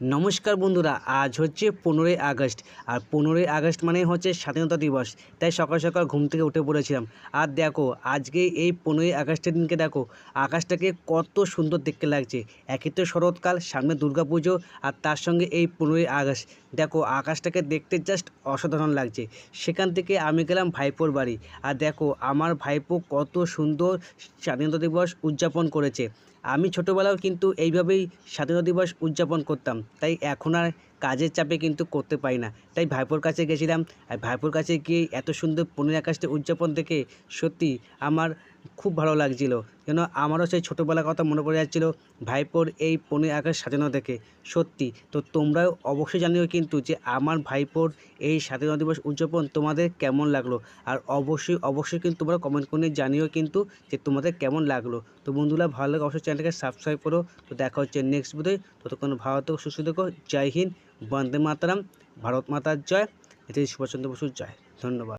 নমস্কার বন্ধুরা, আজ হচ্ছে পনেরোই আগস্ট, আর পনেরোই আগস্ট মানে হচ্ছে স্বাধীনতা দিবস, তাই সকাল সকাল ঘুম থেকে উঠে পড়েছিলাম। আর দেখো, আজকে এই পনেরোই আগস্টের দিনকে দেখো, আকাশটাকে কত সুন্দর দেখতে লাগছে। একে তো শরৎকাল, সামনে দুর্গাপুজো, আর তার সঙ্গে এই পনেরোই আগস্ট। দেখো, আকাশটাকে দেখতে জাস্ট অসাধারণ লাগছে। সেখান থেকে আমি গেলাম ভাইপোর বাড়ি। আর দেখো, আমার ভাইপো কত সুন্দর স্বাধীনতা দিবস উদযাপন করেছে। আমি ছোটোবেলাও কিন্তু এইভাবেই স্বাধীনতা দিবস উদযাপন করতাম। তাই এখন আর কাজের চাপে কিন্তু করতে পারি না। তাই ভাইপোর কাছে গেছিলাম। আর ভাইপোর কাছে গিয়ে এত সুন্দর পনেরোই আগস্টে উদযাপন দেখে সত্যি আমার খুব ভালো লাগছিল। কেন আমারও সেই ছোটোবেলার কথা মনে পড়ে যাচ্ছিল, ভাইপোর এই পনেরোই আকাশ সাজানো দেখে। সত্যি, তো তোমরাও অবশ্যই জানিও কিন্তু যে আমার ভাইপোর এই স্বাধীনতা দিবস উদযাপন তোমাদের কেমন লাগল? আর অবশ্যই অবশ্যই কিন্তু তোমরা কমেন্ট করে জানিও কিন্তু যে তোমাদের কেমন লাগল। তো বন্ধুরা, ভালো লাগে অবশ্যই চ্যানেলটাকে সাবস্ক্রাইব করো। তো দেখা হচ্ছে নেক্সট ভিডিওতে ততক্ষণ ভালো থেকো, সুস্থ থেকো। জয় হিন্দ। বন্দে মাতারাম ভারত মাতার জয়। এটি সুভাষচন্দ্র বসুর জয়। ধন্যবাদ।